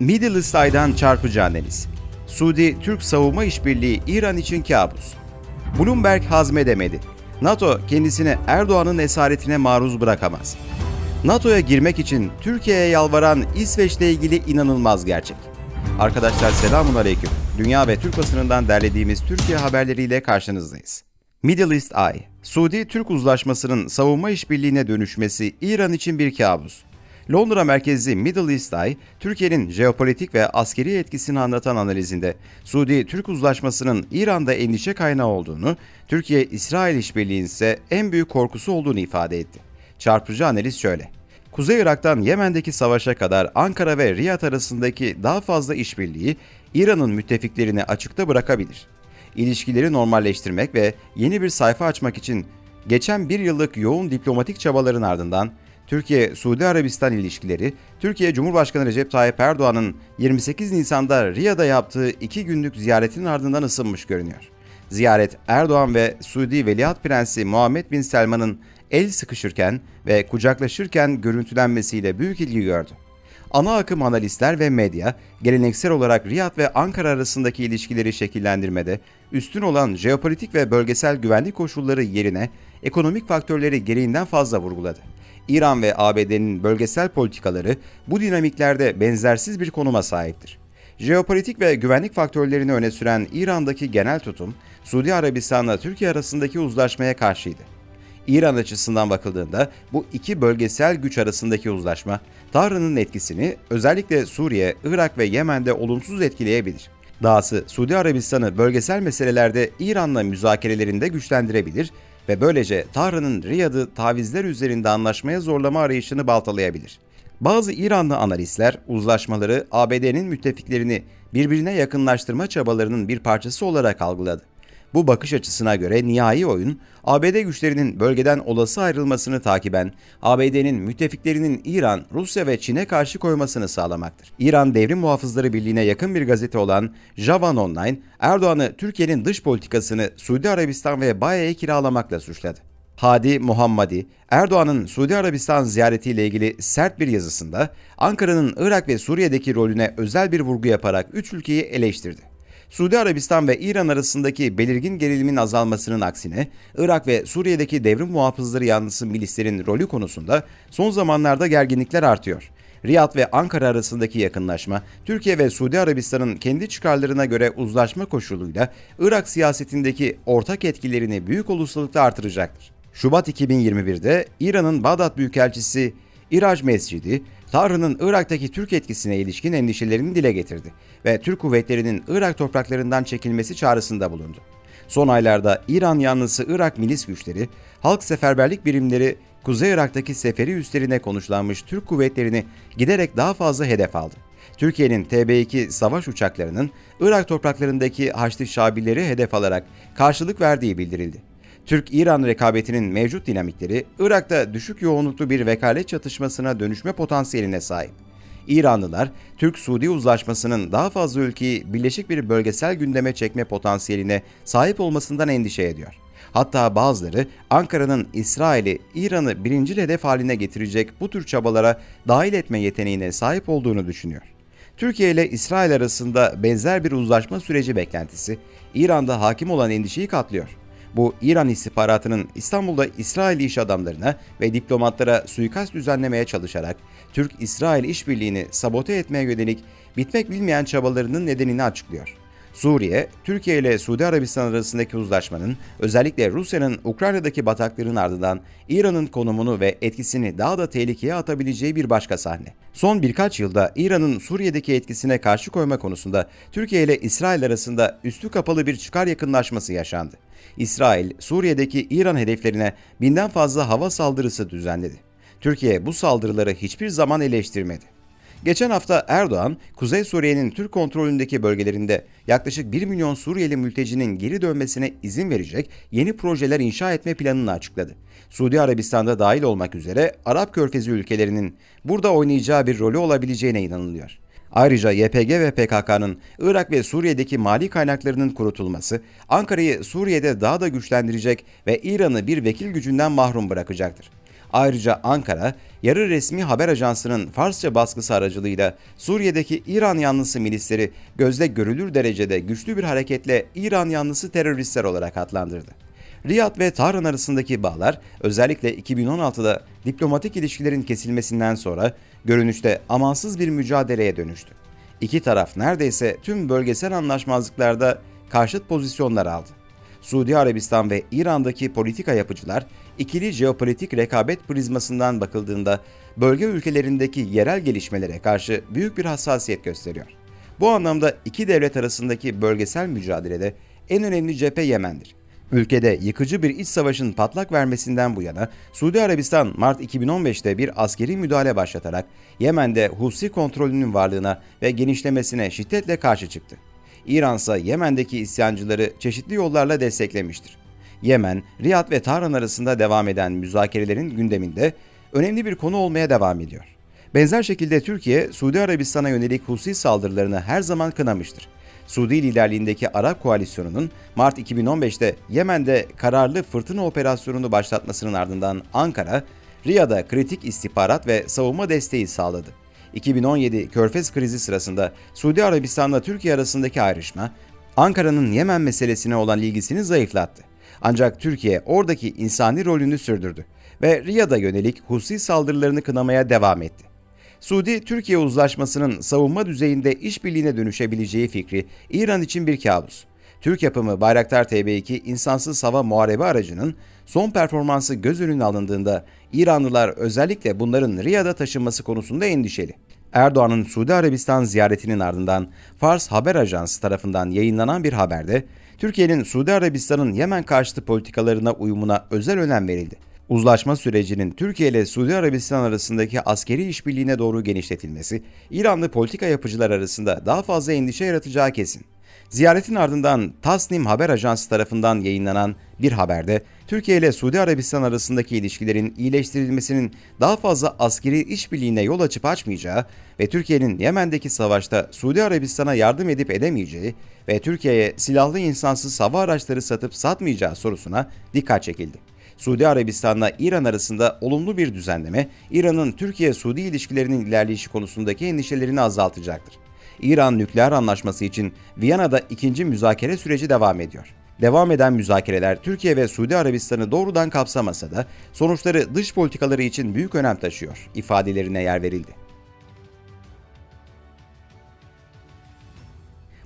Middle East Eye'dan çarpıcı analiz. Suudi-Türk savunma işbirliği İran için kabus. Bloomberg hazmedemedi. NATO kendisini Erdoğan'ın esaretine maruz bırakamaz. NATO'ya girmek için Türkiye'ye yalvaran İsveç'le ilgili inanılmaz gerçek. Arkadaşlar selamun aleyküm. Dünya ve Türk basınından derlediğimiz Türkiye haberleriyle karşınızdayız. Middle East Eye, Suudi-Türk uzlaşmasının savunma işbirliğine dönüşmesi İran için bir kabus. Londra merkezli Middle East Eye, Türkiye'nin jeopolitik ve askeri etkisini anlatan analizinde Suudi-Türk uzlaşmasının İran'da endişe kaynağı olduğunu, Türkiye-İsrail işbirliğinin ise en büyük korkusu olduğunu ifade etti. Çarpıcı analiz şöyle. Kuzey Irak'tan Yemen'deki savaşa kadar Ankara ve Riyad arasındaki daha fazla işbirliği İran'ın müttefiklerini açıkta bırakabilir. İlişkileri normalleştirmek ve yeni bir sayfa açmak için geçen bir yıllık yoğun diplomatik çabaların ardından Türkiye-Suudi Arabistan ilişkileri, Türkiye Cumhurbaşkanı Recep Tayyip Erdoğan'ın 28 Nisan'da Riyad'a yaptığı iki günlük ziyaretinin ardından ısınmış görünüyor. Ziyaret Erdoğan ve Suudi Veliaht Prensi Muhammed Bin Selman'ın el sıkışırken ve kucaklaşırken görüntülenmesiyle büyük ilgi gördü. Ana akım analistler ve medya, geleneksel olarak Riyad ve Ankara arasındaki ilişkileri şekillendirmede üstün olan jeopolitik ve bölgesel güvenlik koşulları yerine ekonomik faktörleri gereğinden fazla vurguladı. İran ve ABD'nin bölgesel politikaları bu dinamiklerde benzersiz bir konuma sahiptir. Jeopolitik ve güvenlik faktörlerini öne süren İran'daki genel tutum, Suudi Arabistan'la Türkiye arasındaki uzlaşmaya karşıydı. İran açısından bakıldığında bu iki bölgesel güç arasındaki uzlaşma, Tahran'ın etkisini özellikle Suriye, Irak ve Yemen'de olumsuz etkileyebilir. Dahası Suudi Arabistan'ı bölgesel meselelerde İran'la müzakerelerinde güçlendirebilir ve böylece Tahran'ın Riyad'ı tavizler üzerinde anlaşmaya zorlama arayışını baltalayabilir. Bazı İranlı analistler uzlaşmaları ABD'nin müttefiklerini birbirine yakınlaştırma çabalarının bir parçası olarak algıladı. Bu bakış açısına göre nihai oyun, ABD güçlerinin bölgeden olası ayrılmasını takiben ABD'nin müttefiklerinin İran, Rusya ve Çin'e karşı koymasını sağlamaktır. İran Devrim Muhafızları Birliği'ne yakın bir gazete olan Javan Online, Erdoğan'ı Türkiye'nin dış politikasını Suudi Arabistan ve Baye'ye kiralamakla suçladı. Hadi Muhammadi, Erdoğan'ın Suudi Arabistan ziyaretiyle ilgili sert bir yazısında Ankara'nın Irak ve Suriye'deki rolüne özel bir vurgu yaparak üç ülkeyi eleştirdi. Suudi Arabistan ve İran arasındaki belirgin gerilimin azalmasının aksine Irak ve Suriye'deki devrim muhafızları yanlısı milislerin rolü konusunda son zamanlarda gerginlikler artıyor. Riyad ve Ankara arasındaki yakınlaşma, Türkiye ve Suudi Arabistan'ın kendi çıkarlarına göre uzlaşma koşuluyla Irak siyasetindeki ortak etkilerini büyük olasılıkla artıracaktır. Şubat 2021'de İran'ın Bağdat Büyükelçisi İrac Mescidi, Tahran'ın Irak'taki Türk etkisine ilişkin endişelerini dile getirdi ve Türk kuvvetlerinin Irak topraklarından çekilmesi çağrısında bulundu. Son aylarda İran yanlısı Irak milis güçleri, halk seferberlik birimleri Kuzey Irak'taki seferi üslerine konuşlanmış Türk kuvvetlerini giderek daha fazla hedef aldı. Türkiye'nin TB2 savaş uçaklarının Irak topraklarındaki Haçlı Şabileri hedef alarak karşılık verdiği bildirildi. Türk-İran rekabetinin mevcut dinamikleri Irak'ta düşük yoğunluklu bir vekalet çatışmasına dönüşme potansiyeline sahip. İranlılar, Türk-Suudi uzlaşmasının daha fazla ülkeyi birleşik bir bölgesel gündeme çekme potansiyeline sahip olmasından endişe ediyor. Hatta bazıları Ankara'nın İsrail'i, İran'ı birinci hedef haline getirecek bu tür çabalara dahil etme yeteneğine sahip olduğunu düşünüyor. Türkiye ile İsrail arasında benzer bir uzlaşma süreci beklentisi, İran'da hakim olan endişeyi katlıyor. Bu İran istihbaratının İstanbul'da İsrail iş adamlarına ve diplomatlara suikast düzenlemeye çalışarak Türk-İsrail işbirliğini sabote etmeye yönelik bitmek bilmeyen çabalarının nedenini açıklıyor. Suriye, Türkiye ile Suudi Arabistan arasındaki uzlaşmanın özellikle Rusya'nın Ukrayna'daki batakların ardından İran'ın konumunu ve etkisini daha da tehlikeye atabileceği bir başka sahne. Son birkaç yılda İran'ın Suriye'deki etkisine karşı koyma konusunda Türkiye ile İsrail arasında üstü kapalı bir çıkar yakınlaşması yaşandı. İsrail, Suriye'deki İran hedeflerine binden fazla hava saldırısı düzenledi. Türkiye bu saldırıları hiçbir zaman eleştirmedi. Geçen hafta Erdoğan, Kuzey Suriye'nin Türk kontrolündeki bölgelerinde yaklaşık 1 milyon Suriyeli mültecinin geri dönmesine izin verecek yeni projeler inşa etme planını açıkladı. Suudi Arabistan'da dahil olmak üzere Arap Körfezi ülkelerinin burada oynayacağı bir rolü olabileceğine inanılıyor. Ayrıca YPG ve PKK'nın Irak ve Suriye'deki mali kaynaklarının kurutulması, Ankara'yı Suriye'de daha da güçlendirecek ve İran'ı bir vekil gücünden mahrum bırakacaktır. Ayrıca Ankara, yarı resmi haber ajansının Farsça baskısı aracılığıyla Suriye'deki İran yanlısı milisleri gözde görülür derecede güçlü bir hareketle İran yanlısı teröristler olarak adlandırdı. Riyad ve Tahran arasındaki bağlar özellikle 2016'da diplomatik ilişkilerin kesilmesinden sonra görünüşte amansız bir mücadeleye dönüştü. İki taraf neredeyse tüm bölgesel anlaşmazlıklarda karşıt pozisyonlar aldı. Suudi Arabistan ve İran'daki politika yapıcılar ikili jeopolitik rekabet prizmasından bakıldığında bölge ülkelerindeki yerel gelişmelere karşı büyük bir hassasiyet gösteriyor. Bu anlamda iki devlet arasındaki bölgesel mücadelede en önemli cephe Yemen'dir. Ülkede yıkıcı bir iç savaşın patlak vermesinden bu yana Suudi Arabistan Mart 2015'te bir askeri müdahale başlatarak Yemen'de Husi kontrolünün varlığına ve genişlemesine şiddetle karşı çıktı. İran ise Yemen'deki isyancıları çeşitli yollarla desteklemiştir. Yemen, Riyad ve Tahran arasında devam eden müzakerelerin gündeminde önemli bir konu olmaya devam ediyor. Benzer şekilde Türkiye, Suudi Arabistan'a yönelik husi saldırılarını her zaman kınamıştır. Suudi liderliğindeki Arap koalisyonunun Mart 2015'te Yemen'de kararlı fırtına operasyonunu başlatmasının ardından Ankara, Riyad'a kritik istihbarat ve savunma desteği sağladı. 2017 Körfez krizi sırasında Suudi Arabistan'la Türkiye arasındaki ayrışma, Ankara'nın Yemen meselesine olan ilgisini zayıflattı. Ancak Türkiye oradaki insani rolünü sürdürdü ve Riyad'a yönelik husi saldırılarını kınamaya devam etti. Suudi-Türkiye uzlaşmasının savunma düzeyinde işbirliğine dönüşebileceği fikri İran için bir kabus. Türk yapımı Bayraktar TB2 insansız hava muharebe aracının son performansı göz önüne alındığında İranlılar özellikle bunların Riyad'a taşınması konusunda endişeli. Erdoğan'ın Suudi Arabistan ziyaretinin ardından Fars Haber Ajansı tarafından yayınlanan bir haberde Türkiye'nin Suudi Arabistan'ın Yemen karşıtı politikalarına uyumuna özel önem verildi. Uzlaşma sürecinin Türkiye ile Suudi Arabistan arasındaki askeri işbirliğine doğru genişletilmesi, İranlı politika yapıcılar arasında daha fazla endişe yaratacağı kesin. Ziyaretin ardından Tasnim Haber Ajansı tarafından yayınlanan bir haberde Türkiye ile Suudi Arabistan arasındaki ilişkilerin iyileştirilmesinin daha fazla askeri işbirliğine yol açıp açmayacağı ve Türkiye'nin Yemen'deki savaşta Suudi Arabistan'a yardım edip edemeyeceği ve Türkiye'ye silahlı insansız hava araçları satıp satmayacağı sorusuna dikkat çekildi. Suudi Arabistan'la İran arasında olumlu bir düzenleme, İran'ın Türkiye-Suudi ilişkilerinin ilerleyişi konusundaki endişelerini azaltacaktır. İran nükleer anlaşması için Viyana'da ikinci müzakere süreci devam ediyor. Devam eden müzakereler Türkiye ve Suudi Arabistan'ı doğrudan kapsamasa da sonuçları dış politikaları için büyük önem taşıyor ifadelerine yer verildi.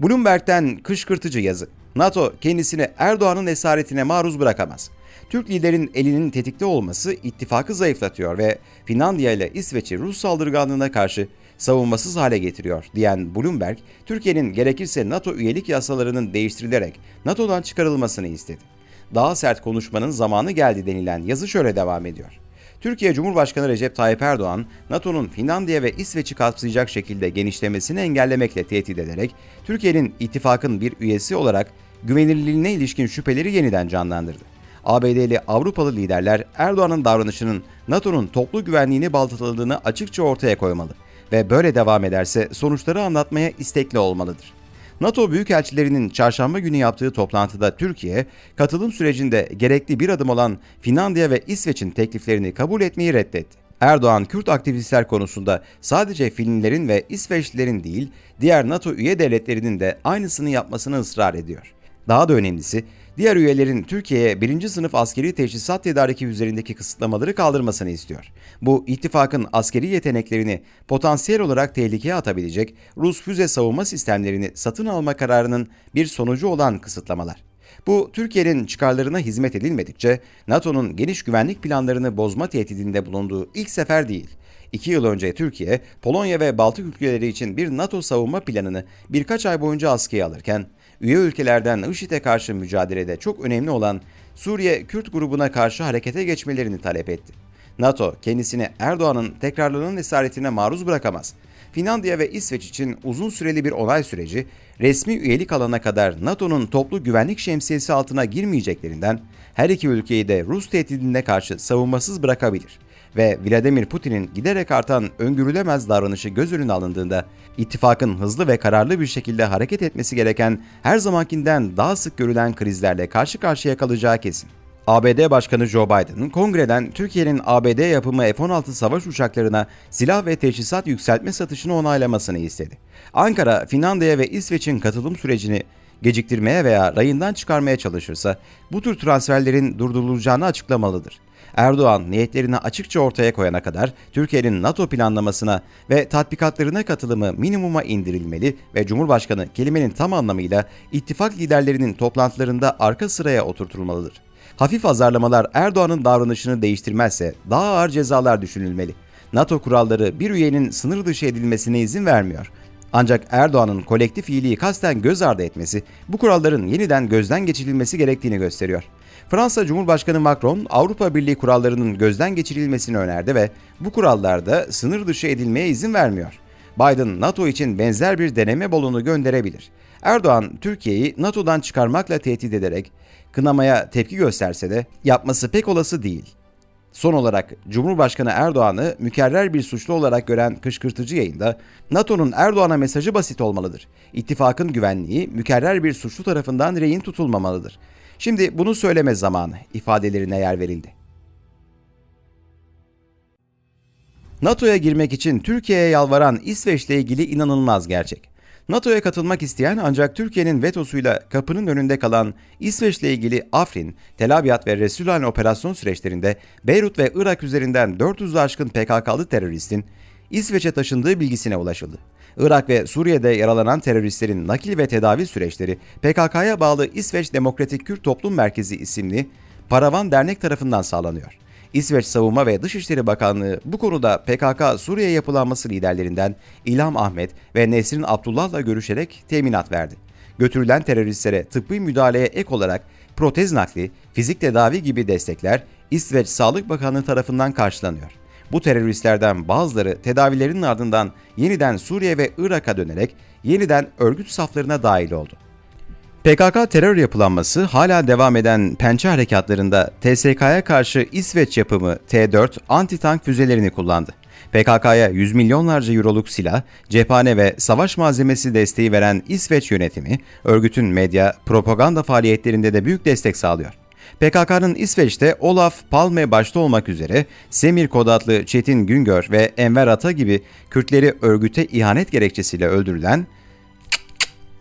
Bloomberg'den kışkırtıcı yazı. NATO kendisini Erdoğan'ın esaretine maruz bırakamaz. Türk liderin elinin tetikte olması ittifakı zayıflatıyor ve Finlandiya ile İsveç'i Rus saldırganlığına karşı savunmasız hale getiriyor diyen Bloomberg, Türkiye'nin gerekirse NATO üyelik yasalarının değiştirilerek NATO'dan çıkarılmasını istedi. Daha sert konuşmanın zamanı geldi denilen yazı şöyle devam ediyor. Türkiye Cumhurbaşkanı Recep Tayyip Erdoğan, NATO'nun Finlandiya ve İsveç'i kapsayacak şekilde genişlemesini engellemekle tehdit ederek, Türkiye'nin ittifakın bir üyesi olarak güvenilirliğine ilişkin şüpheleri yeniden canlandırdı. ABD'li Avrupalı liderler Erdoğan'ın davranışının NATO'nun toplu güvenliğini baltaladığını açıkça ortaya koymalı ve böyle devam ederse sonuçları anlatmaya istekli olmalıdır. NATO büyükelçilerinin çarşamba günü yaptığı toplantıda Türkiye, katılım sürecinde gerekli bir adım olan Finlandiya ve İsveç'in tekliflerini kabul etmeyi reddetti. Erdoğan, Kürt aktivistler konusunda sadece Finlilerin ve İsveçlilerin değil, diğer NATO üye devletlerinin de aynısını yapmasını ısrar ediyor. Daha da önemlisi, diğer üyelerin Türkiye'ye birinci sınıf askeri teçhizat tedariki üzerindeki kısıtlamaları kaldırmasını istiyor. Bu ittifakın askeri yeteneklerini potansiyel olarak tehlikeye atabilecek Rus füze savunma sistemlerini satın alma kararının bir sonucu olan kısıtlamalar. Bu Türkiye'nin çıkarlarına hizmet edilmedikçe NATO'nun geniş güvenlik planlarını bozma tehdidinde bulunduğu ilk sefer değil. İki yıl önce Türkiye, Polonya ve Baltık ülkeleri için bir NATO savunma planını birkaç ay boyunca askıya alırken, üye ülkelerden IŞİD'e karşı mücadelede çok önemli olan Suriye Kürt grubuna karşı harekete geçmelerini talep etti. NATO kendisini Erdoğan'ın tekrarlanan esaretine maruz bırakamaz. Finlandiya ve İsveç için uzun süreli bir onay süreci, resmi üyelik alana kadar NATO'nun toplu güvenlik şemsiyesi altına girmeyeceklerinden her iki ülkeyi de Rus tehdidine karşı savunmasız bırakabilir ve Vladimir Putin'in giderek artan öngörülemez davranışı göz önüne alındığında ittifakın hızlı ve kararlı bir şekilde hareket etmesi gereken her zamankinden daha sık görülen krizlerle karşı karşıya kalacağı kesin. ABD Başkanı Joe Biden, kongreden Türkiye'nin ABD yapımı F-16 savaş uçaklarına silah ve teçhizat yükseltme satışını onaylamasını istedi. Ankara, Finlandiya ve İsveç'in katılım sürecini geciktirmeye veya rayından çıkarmaya çalışırsa bu tür transferlerin durdurulacağını açıklamalıdır. Erdoğan niyetlerini açıkça ortaya koyana kadar Türkiye'nin NATO planlamasına ve tatbikatlarına katılımı minimuma indirilmeli ve Cumhurbaşkanı kelimenin tam anlamıyla ittifak liderlerinin toplantılarında arka sıraya oturtulmalıdır. Hafif azarlamalar Erdoğan'ın davranışını değiştirmezse daha ağır cezalar düşünülmeli. NATO kuralları bir üyenin sınır dışı edilmesine izin vermiyor. Ancak Erdoğan'ın kolektif iyiliği kasten göz ardı etmesi bu kuralların yeniden gözden geçirilmesi gerektiğini gösteriyor. Fransa Cumhurbaşkanı Macron Avrupa Birliği kurallarının gözden geçirilmesini önerdi ve bu kurallarda sınır dışı edilmeye izin vermiyor. Biden NATO için benzer bir deneme balonu gönderebilir. Erdoğan Türkiye'yi NATO'dan çıkarmakla tehdit ederek kınamaya tepki gösterse de yapması pek olası değil. Son olarak Cumhurbaşkanı Erdoğan'ı mükerrer bir suçlu olarak gören kışkırtıcı yayında NATO'nun Erdoğan'a mesajı basit olmalıdır. İttifakın güvenliği mükerrer bir suçlu tarafından rehin tutulmamalıdır. Şimdi bunu söyleme zamanı ifadelerine yer verildi. NATO'ya girmek için Türkiye'ye yalvaran İsveç'le ilgili inanılmaz gerçek. NATO'ya katılmak isteyen ancak Türkiye'nin vetosuyla kapının önünde kalan İsveç'le ilgili Afrin, Tel Abyad ve Resulan operasyon süreçlerinde Beyrut ve Irak üzerinden 400'ü aşkın PKK'lı teröristin İsveç'e taşındığı bilgisine ulaşıldı. Irak ve Suriye'de yaralanan teröristlerin nakil ve tedavi süreçleri PKK'ya bağlı İsveç Demokratik Kürt Toplum Merkezi isimli Paravan Dernek tarafından sağlanıyor. İsveç Savunma ve Dışişleri Bakanlığı bu konuda PKK Suriye yapılanması liderlerinden İlham Ahmet ve Nesrin Abdullah'la görüşerek teminat verdi. Götürülen teröristlere tıbbi müdahaleye ek olarak protez nakli, fizik tedavi gibi destekler İsveç Sağlık Bakanlığı tarafından karşılanıyor. Bu teröristlerden bazıları tedavilerinin ardından yeniden Suriye ve Irak'a dönerek yeniden örgüt saflarına dahil oldu. PKK terör yapılanması hala devam eden pençe harekatlarında TSK'ya karşı İsveç yapımı T-4 anti-tank füzelerini kullandı. PKK'ya yüz milyonlarca euroluk silah, cephane ve savaş malzemesi desteği veren İsveç yönetimi, örgütün medya, propaganda faaliyetlerinde de büyük destek sağlıyor. PKK'nın İsveç'te Olaf Palme başta olmak üzere Semir Kod adlı Çetin Güngör ve Enver Ata gibi Kürtleri örgüte ihanet gerekçesiyle öldürülen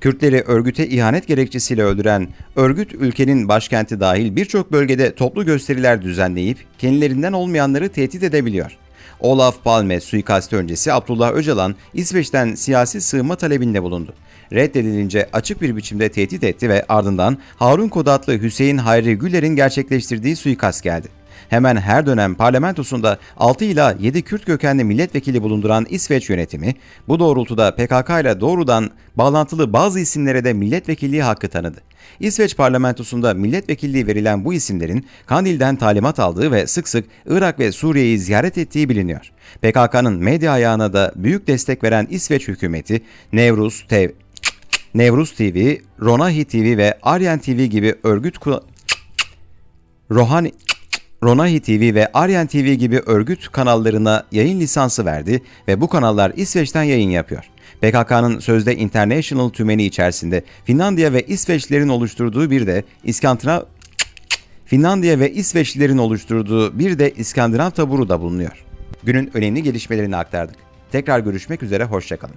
Kürtleri örgüte ihanet gerekçesiyle öldüren örgüt ülkenin başkenti dahil birçok bölgede toplu gösteriler düzenleyip kendilerinden olmayanları tehdit edebiliyor. Olaf Palme suikasti öncesi Abdullah Öcalan İsveç'ten siyasi sığınma talebinde bulundu. Reddedilince açık bir biçimde tehdit etti ve ardından Harun Kod adlı Hüseyin Hayri Güller'in gerçekleştirdiği suikast geldi. Hemen her dönem parlamentosunda 6 ila 7 Kürt kökenli milletvekili bulunduran İsveç yönetimi bu doğrultuda PKK ile doğrudan bağlantılı bazı isimlere de milletvekilliği hakkı tanıdı. İsveç parlamentosunda milletvekilliği verilen bu isimlerin Kandil'den talimat aldığı ve sık sık Irak ve Suriye'yi ziyaret ettiği biliniyor. PKK'nın medya ayağına da büyük destek veren İsveç hükümeti Nevruz, Tev Nevruz TV, Ronahi TV ve Aryan TV gibi örgüt Rohani Ronahi TV ve Aryan TV gibi örgüt kanallarına yayın lisansı verdi ve bu kanallar İsveç'ten yayın yapıyor. PKK'nın sözde International tümeni içerisinde Finlandiya ve İsveçlilerin oluşturduğu bir de İskandinav Finlandiya ve İsveçlilerin oluşturduğu bir de İskandinav taburu da bulunuyor. Günün önemli gelişmelerini aktardık. Tekrar görüşmek üzere, hoşçakalın.